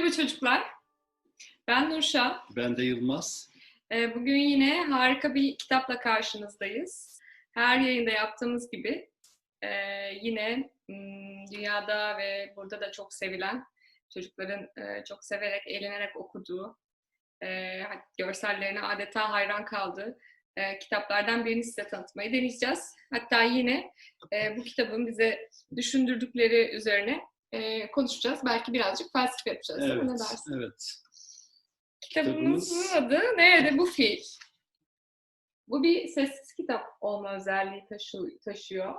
Merhaba çocuklar. Ben Nurşah. Ben de Yılmaz. Ee, Bugün yine harika bir kitapla karşınızdayız. Her yayında yaptığımız gibi e, yine hmm, dünyada ve burada da çok sevilen çocukların e, çok severek, eğlenerek okuduğu, görsellerine adeta hayran kaldığı kitaplardan birini size tanıtmayı deneyeceğiz. Hatta yine bu kitabın bize düşündürdükleri üzerine e, konuşacağız. Belki birazcık felsefe yapacağız. mi? Ne Evet, dersin? evet. Kitabımızın Kitabımız- adı Nerede bu fil? Bu bir sessiz kitap olma özelliği taşı- taşıyor.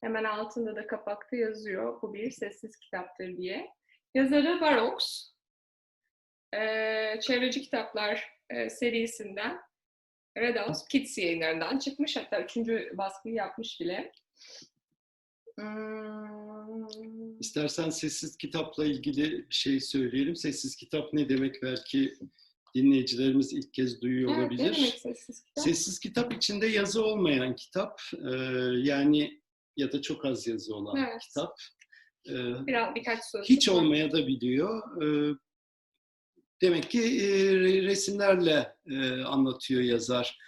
Hemen altında da kapakta yazıyor. Bu bir sessiz kitaptır diye. Yazarı Barox. Ee, çevreci kitaplar e, serisinden Red House Kids yayınlarından çıkmış. Hatta üçüncü baskıyı yapmış bile. Hmm, İstersen sessiz kitapla ilgili bir şey söyleyelim. Sessiz kitap ne demek belki dinleyicilerimiz ilk kez duyuyor evet, olabilir. demek sessiz kitap? Sessiz kitap içinde yazı olmayan kitap. Ee, yani ya da çok az yazı olan Evet. kitap. Ee, Biraz birkaç söz. hiç olmaya da biliyor. Ee, demek ki e, resimlerle e, anlatıyor yazar, e,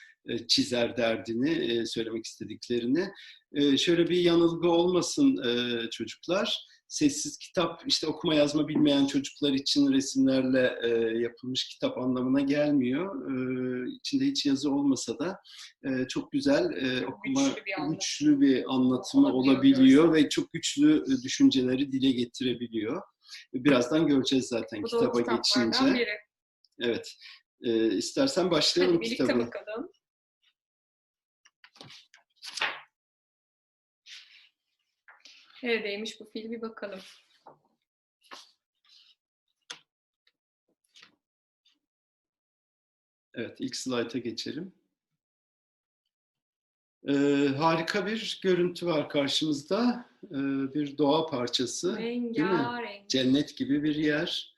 çizer derdini, e, söylemek istediklerini. E, şöyle bir yanılgı olmasın e, çocuklar. Sessiz kitap işte okuma yazma bilmeyen çocuklar için resimlerle e, yapılmış kitap anlamına gelmiyor. E, içinde hiç yazı olmasa da e, çok güzel e, okuma Güçlü bir anlatım. güçlü bir anlatımı Olabiliyor, olabiliyor ve çok güçlü e, düşünceleri dile getirebiliyor. Birazdan göreceğiz zaten Bu kitaba geçince. biri. Evet. E, istersen başlayalım Hadi birlikte kitabı. bakalım. Neredeymiş bu fil bir bakalım. Evet, ilk slayta geçelim. Ee, harika bir görüntü var karşımızda. Ee, bir doğa parçası. Rengarenk. Cennet gibi bir yer.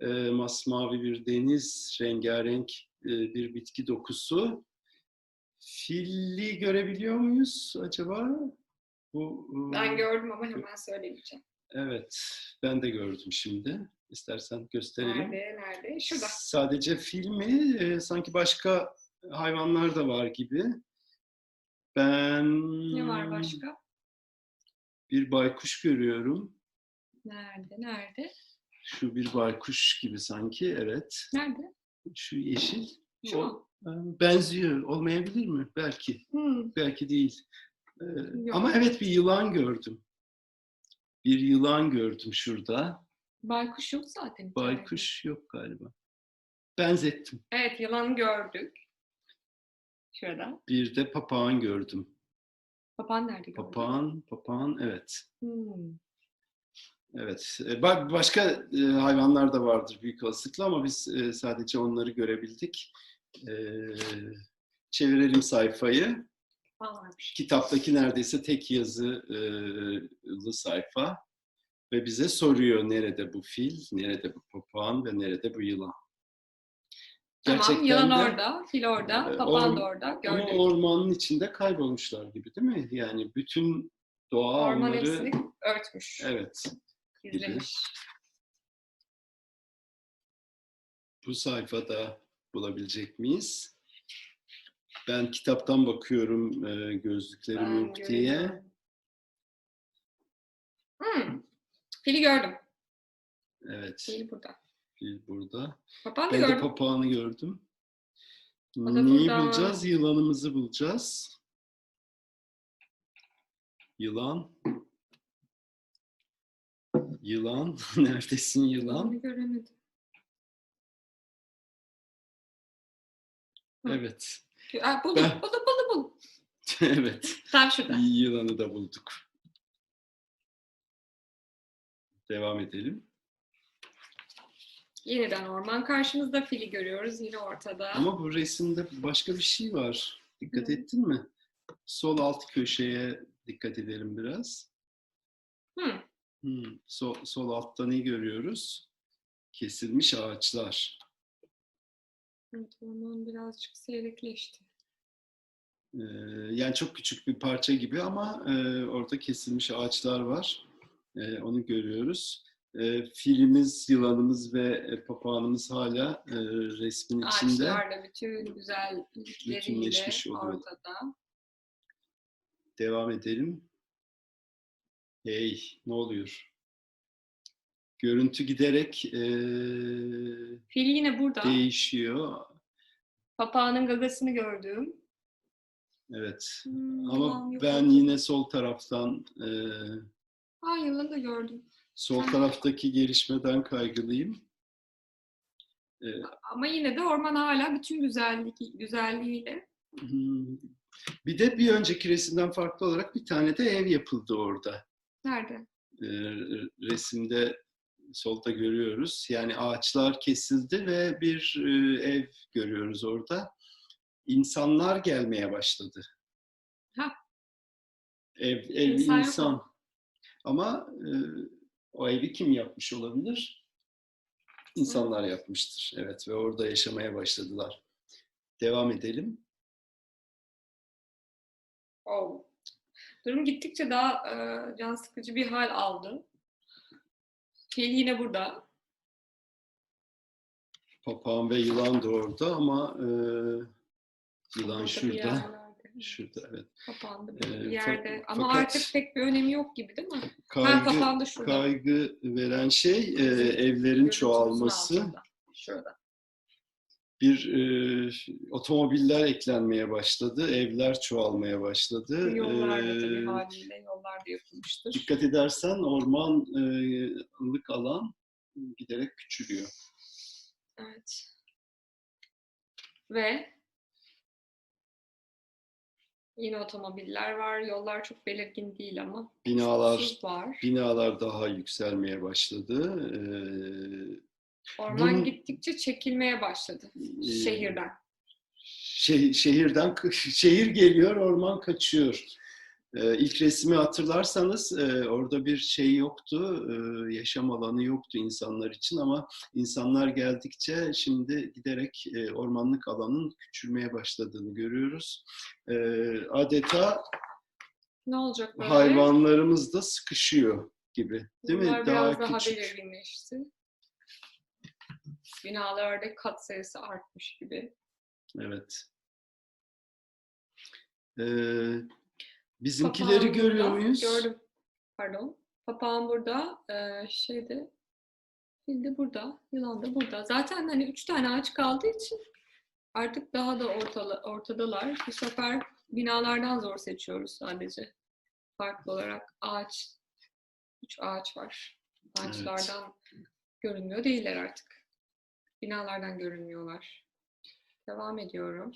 Ee, masmavi bir deniz, rengarenk e, bir bitki dokusu. Filli görebiliyor muyuz acaba? Bu, Ben gördüm ama hemen söylemeyeceğim. Evet, ben de gördüm şimdi. İstersen gösterelim. Nerede? Nerede? Şurada. Sadece filmi e, sanki başka hayvanlar da var gibi. Ben Ne var başka? bir baykuş görüyorum. Nerede? Nerede? Şu bir baykuş gibi sanki. Evet. Nerede? Şu yeşil. Şu O, mu? e, benziyor. Olmayabilir mi? Belki. Hmm. Belki değil. E, Yok. ama evet bir yılan gördüm. Bir yılan gördüm şurada. Baykuş yok zaten. içeride. Baykuş yok galiba. Benzettim. Evet yılan gördük. Şurada. Bir de papağan gördüm. Papağan nerede gördün? Papağan, papağan evet. Hmm. Evet. E, ba- Başka e, hayvanlar da vardır büyük olasılıkla ama biz e, sadece onları görebildik. Çevirelim sayfayı. Varmış. Kitaptaki neredeyse tek yazılı sayfa. Ve bize soruyor nerede bu fil, nerede bu papağan ve nerede bu yılan. Tamam yılan de- orada, fil orada, papağan or- da orada. Ama Gördük. ormanın içinde kaybolmuşlar gibi değil mi? Yani bütün doğa Orman onları... hepsini örtmüş, Evet. gizlemiş. bu sayfada bulabilecek miyiz? Ben kitaptan bakıyorum e, gözlüklerim Ben yok diye. göremiyorum. Hmm. Fili gördüm. Evet, Fil burada. fil burada. Papağan da Ben de gördüm. papağanı gördüm. Neyi burada. bulacağız? Yılanımızı bulacağız. Yılan. Yılan. Neredesin yılan? Onu göremedim. Hı. Evet. Aa, buldum, Ben- buldum, buldum, buldum. evet. Tam şurada. Yılanı da bulduk. Devam edelim. Yeniden orman karşımızda fili görüyoruz yine ortada. Ama bu resimde başka bir şey var. Dikkat Hı. ettin mi? Sol alt köşeye dikkat edelim biraz. Hmm. Hmm, Sol, sol altta ne görüyoruz? Kesilmiş ağaçlar. Evet, orman birazcık seyrekleşti. Ee, yani çok küçük bir parça gibi ama e, orada kesilmiş ağaçlar var. E, onu görüyoruz. E, filimiz, yılanımız ve e, papağanımız hala e, resmin içinde. Ağaçlarla bütün güzellikleriyle ortada. Devam edelim. Hey, ne oluyor? Görüntü giderek e, Fil yine burada. değişiyor. Papağanın gagasını gördüm. Evet. Hmm, Ama yok ben ortada. yine sol taraftan, e, Ha yılanı da gördüm. sol Sen- taraftaki gelişmeden kaygılıyım. E, Ama yine de orman hala bütün güzellik, güzelliğiyle. hmm, bir de bir önceki resimden farklı olarak bir tane de ev yapıldı orada. Nerede? Resimde solda görüyoruz. Yani ağaçlar kesildi ve bir e, ev görüyoruz orada. İnsanlar gelmeye başladı. Ha. Ev, ev İnsan insan. yok? Ama e, o evi kim yapmış olabilir? İnsanlar yapmıştır. Evet ve orada yaşamaya başladılar. Devam edelim. Oh. Durum gittikçe daha e, can sıkıcı bir hal aldı. Fil yine burada. Papağan ve yılan da orada ama e, yılan şurada. Şurada evet. Papağan da bir Ee, yerde. Ama fakat- artık pek bir önemi yok gibi değil mi? Ha, Kaygı, papağan da şurada. kaygı veren şey e, evlerin çoğalması. altında. Şurada. Bir e, otomobiller eklenmeye başladı, evler çoğalmaya başladı. Yollar da E, tabii haliyle yollar da yapılmıştır. dikkat edersen ormanlık alan giderek küçülüyor. Evet. Ve yine otomobiller var. Yollar çok belirgin değil ama Binalar var. binalar daha yükselmeye başladı. E, Orman bunun- gittikçe çekilmeye başladı e, şehirden. şeh- şehirden şehir geliyor, orman kaçıyor. Ee, ilk resmi hatırlarsanız e, orada bir şey yoktu, e, yaşam alanı yoktu insanlar için ama insanlar geldikçe şimdi giderek e, ormanlık alanın küçülmeye başladığını görüyoruz. E, adeta Ne olacak böyle? hayvanlarımız da sıkışıyor gibi, değil Bunlar mi? biraz daha küçük. belirginleşti. Binalarda kat sayısı artmış gibi. Evet. Ee, bizimkileri Papağan görüyor burada. muyuz? Gördüm. Pardon. Papağan burada. Ee, şeyde fil de burada. Yılan da burada. Zaten hani üç tane ağaç kaldığı için artık daha da ortalı, ortadalar. Bu sefer binalardan zor seçiyoruz sadece. Farklı olarak ağaç. Üç ağaç var. Ağaçlardan görünmüyor değiller artık. Binalardan görünmüyorlar. Devam ediyorum.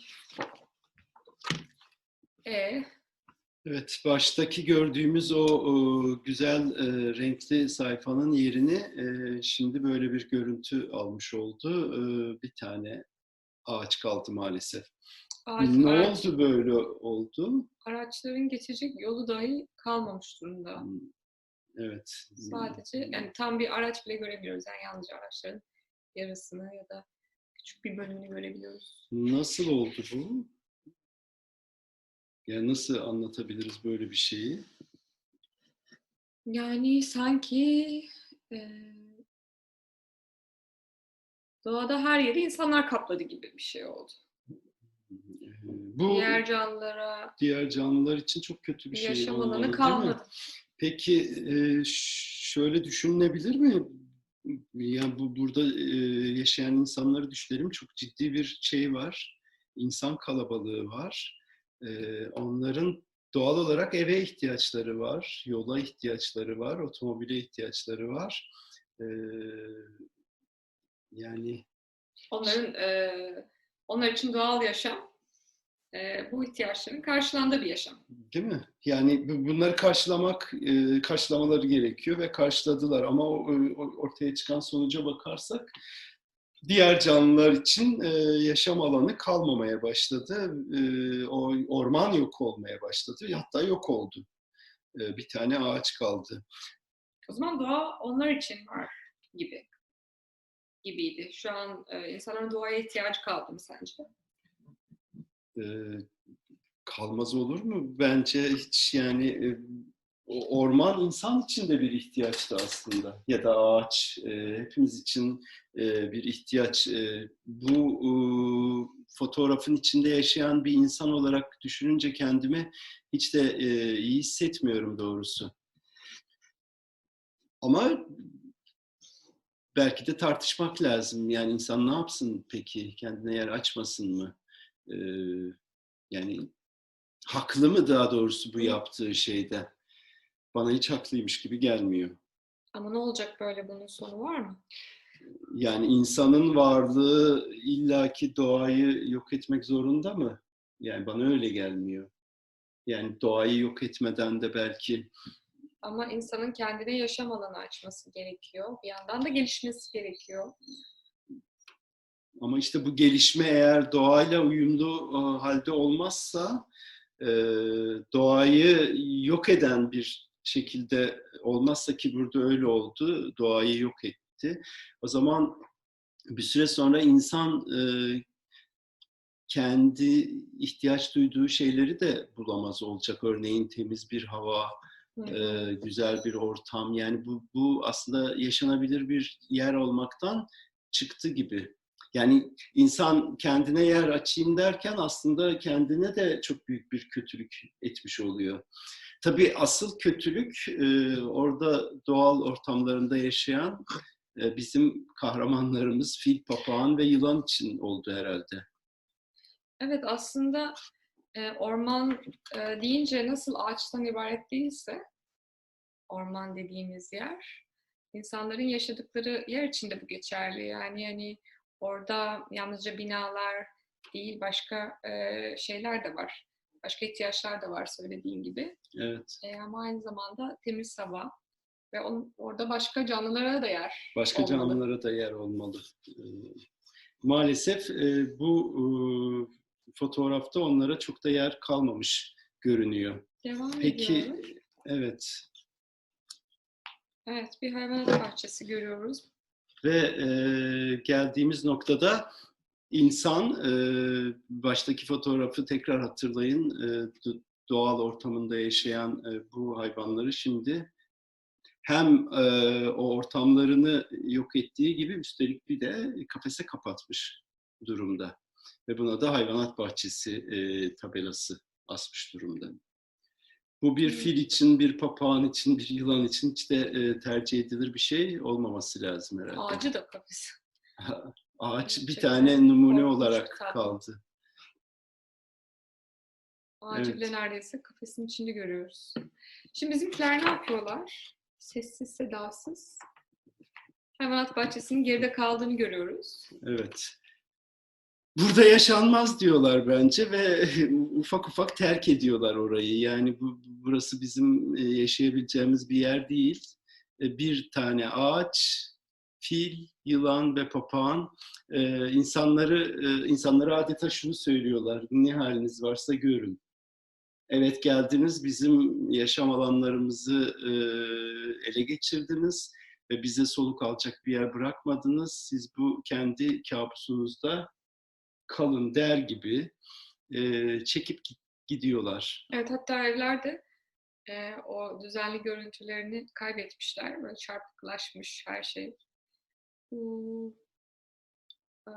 E Evet, baştaki gördüğümüz o, o güzel e, renkli sayfanın yerini e, şimdi böyle bir görüntü almış oldu. E, bir tane ağaç kaldı maalesef. ağaç, ne ağaç- oldu böyle oldu? araçların geçecek yolu dahi kalmamış durumda. Hmm, Evet. Sadece yani tam bir araç bile göremiyoruz. Yani yalnızca araçların yarısını ya da küçük bir bölümünü görebiliyoruz. Nasıl oldu bu? Yani nasıl anlatabiliriz böyle bir şeyi? Yani sanki e, doğada her yeri insanlar kapladı gibi bir şey oldu. Bu Diğer canlılara diğer canlılar için çok kötü bir şey yaşam alanı kalmadı. Peki e, şöyle düşünülebilir mi? Yani bu burada e, yaşayan insanları düşünelim. Çok ciddi bir şey var. İnsan kalabalığı var. E, onların doğal olarak eve ihtiyaçları var, yola ihtiyaçları var, otomobile ihtiyaçları var. E, yani Onların e, onlar için doğal yaşam e, bu ihtiyaçların karşılandığı bir yaşam. Değil mi? Yani bu- bunları karşılamak, e, karşılamaları gerekiyor ve karşıladılar. Ama o, o- ortaya çıkan sonuca bakarsak diğer canlılar için e, yaşam alanı kalmamaya başladı. E, o orman yok olmaya başladı. Hatta yok oldu. E, bir tane ağaç kaldı. O zaman doğa onlar için var gibi gibiydi. Şu an e, insanların doğaya ihtiyacı kaldı mı sence? E, kalmaz olur mu? Bence hiç yani orman insan için de bir ihtiyaçtı aslında ya da ağaç hepimiz için bir ihtiyaç. Bu fotoğrafın içinde yaşayan bir insan olarak düşününce kendimi hiç de iyi hissetmiyorum doğrusu. Ama belki de tartışmak lazım. Yani insan ne yapsın peki? Kendine yer açmasın mı? Yani haklı mı daha doğrusu bu yaptığı şeyde? Bana hiç haklıymış gibi gelmiyor. Ama ne olacak böyle bunun sonu var mı? Yani insanın varlığı illaki doğayı yok etmek zorunda mı? Yani bana öyle gelmiyor. Yani doğayı yok etmeden de belki Ama insanın kendine yaşam alanı açması gerekiyor. Bir yandan da gelişmesi gerekiyor. Ama işte bu gelişme eğer doğayla uyumlu e, halde olmazsa e, doğayı yok eden bir şekilde olmazsa ki burada öyle oldu, doğayı yok etti. O zaman bir süre sonra insan e, kendi ihtiyaç duyduğu şeyleri de bulamaz olacak. Örneğin temiz bir hava, güzel bir ortam. Yani bu, bu aslında yaşanabilir bir yer olmaktan çıktı gibi. Yani insan kendine yer açayım derken aslında kendine de çok büyük bir kötülük etmiş oluyor. Tabii asıl kötülük e, orada doğal ortamlarında yaşayan e, bizim kahramanlarımız fil, papağan ve yılan için oldu herhalde. Evet aslında e, orman deyince nasıl ağaçtan ibaret değilse orman dediğimiz yer insanların yaşadıkları yer içinde bu geçerli. Yani yani orada yalnızca binalar değil başka e, şeyler de var. Başka ihtiyaçlar da var söylediğin gibi. Evet. E, ama aynı zamanda temiz hava ve on, orada başka canlılara da yer Başka olmalı. canlılara da yer olmalı. Ee, Maalesef e, bu e, fotoğrafta onlara çok da yer kalmamış görünüyor. Devam Peki, ediyoruz. evet. Evet bir hayvanat bahçesi görüyoruz. Ve e, geldiğimiz noktada insan, e, baştaki fotoğrafı tekrar hatırlayın, e, do- doğal ortamında yaşayan e, bu hayvanları şimdi hem e, o ortamlarını yok ettiği gibi üstelik bir de kafese kapatmış durumda. Ve buna da hayvanat bahçesi e, tabelası asmış durumda. Bu bir fil için, bir papağan için, bir yılan için hiç de e, tercih edilir bir şey olmaması lazım herhalde. Ağacı da kafes. Ağaç bir Gerçekten tane numune korkunç, olarak tatlı. kaldı. Ağacı Evet. bile neredeyse kafesin içinde görüyoruz. Şimdi bizimkiler ne yapıyorlar? Sessiz sedasız. Hayvanat bahçesinin geride kaldığını görüyoruz. Evet. Burada yaşanmaz diyorlar bence ve ufak ufak terk ediyorlar orayı. Yani bu burası bizim e, yaşayabileceğimiz bir yer değil. E, Bir tane ağaç, fil, yılan ve papağan e, insanları e, insanlara adeta şunu söylüyorlar. Ne haliniz varsa görün. Evet geldiniz bizim yaşam alanlarımızı e, ele geçirdiniz ve bize soluk alacak bir yer bırakmadınız. Siz bu kendi kabusunuzda kalın der gibi e, çekip gi- gidiyorlar. Evet hatta evlerde e, o düzenli görüntülerini kaybetmişler. Böyle çarpıklaşmış her şey. Bu e,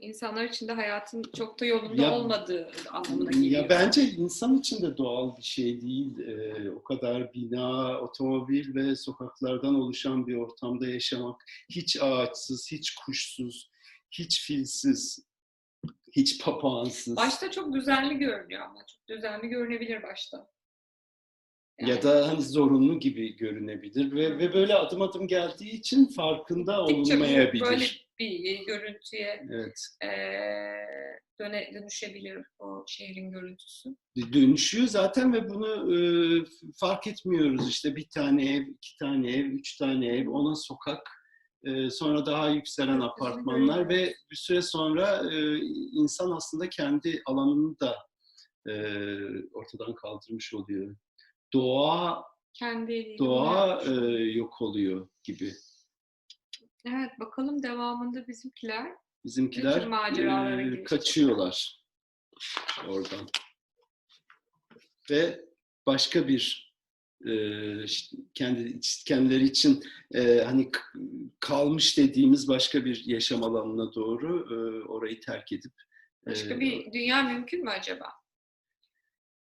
insanlar için de hayatın çok da yolunda Ya- olmadığı anlamına geliyor. Ya bence insan için de doğal bir şey değil. E, o kadar bina, otomobil ve sokaklardan oluşan bir ortamda yaşamak hiç ağaçsız, hiç kuşsuz, hiç filsiz, hiç papağansız. Başta çok düzenli görünüyor ama çok düzenli görünebilir başta. Ya da hani zorunlu gibi görünebilir ve, ve böyle adım adım geldiği için farkında olunmayabilir. Böyle bir görüntüye Evet. eee, döne, dönüşebilir o şehrin görüntüsü. dönüşüyor zaten ve bunu e, fark etmiyoruz. İşte bir tane ev, iki tane ev, üç tane ev, ona sokak, e, sonra daha yükselen apartmanlar ve bir süre sonra e, insan aslında kendi alanını da e, ortadan kaldırmış oluyor. Doğa Kendi doğa e, yok oluyor gibi. Evet bakalım devamında bizimkiler Bizimkiler e, kaçıyorlar oradan. Ve başka bir kendi kendileri için e, hani kalmış dediğimiz başka bir yaşam alanına doğru e, orayı terk edip başka bir dünya mümkün mü acaba?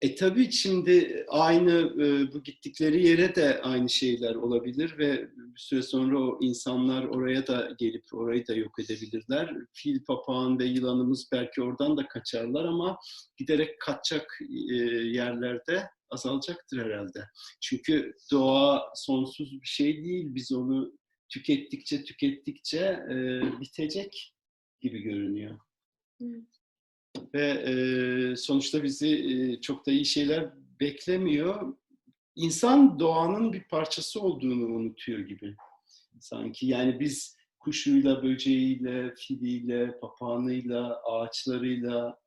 E tabii şimdi aynı e, bu gittikleri yere de aynı şeyler olabilir ve bir süre sonra o insanlar oraya da gelip orayı da yok edebilirler. Fil, papağan ve yılanımız belki oradan da kaçarlar ama giderek kaçacak e, yerlerde azalacaktır herhalde. Çünkü doğa sonsuz bir şey değil. Biz onu tükettikçe tükettikçe e, bitecek gibi görünüyor. Evet ve e, sonuçta bizi e, çok da iyi şeyler beklemiyor. İnsan doğanın bir parçası olduğunu unutuyor gibi sanki. Yani biz kuşuyla, böceğiyle, filiyle, papağanıyla, ağaçlarıyla,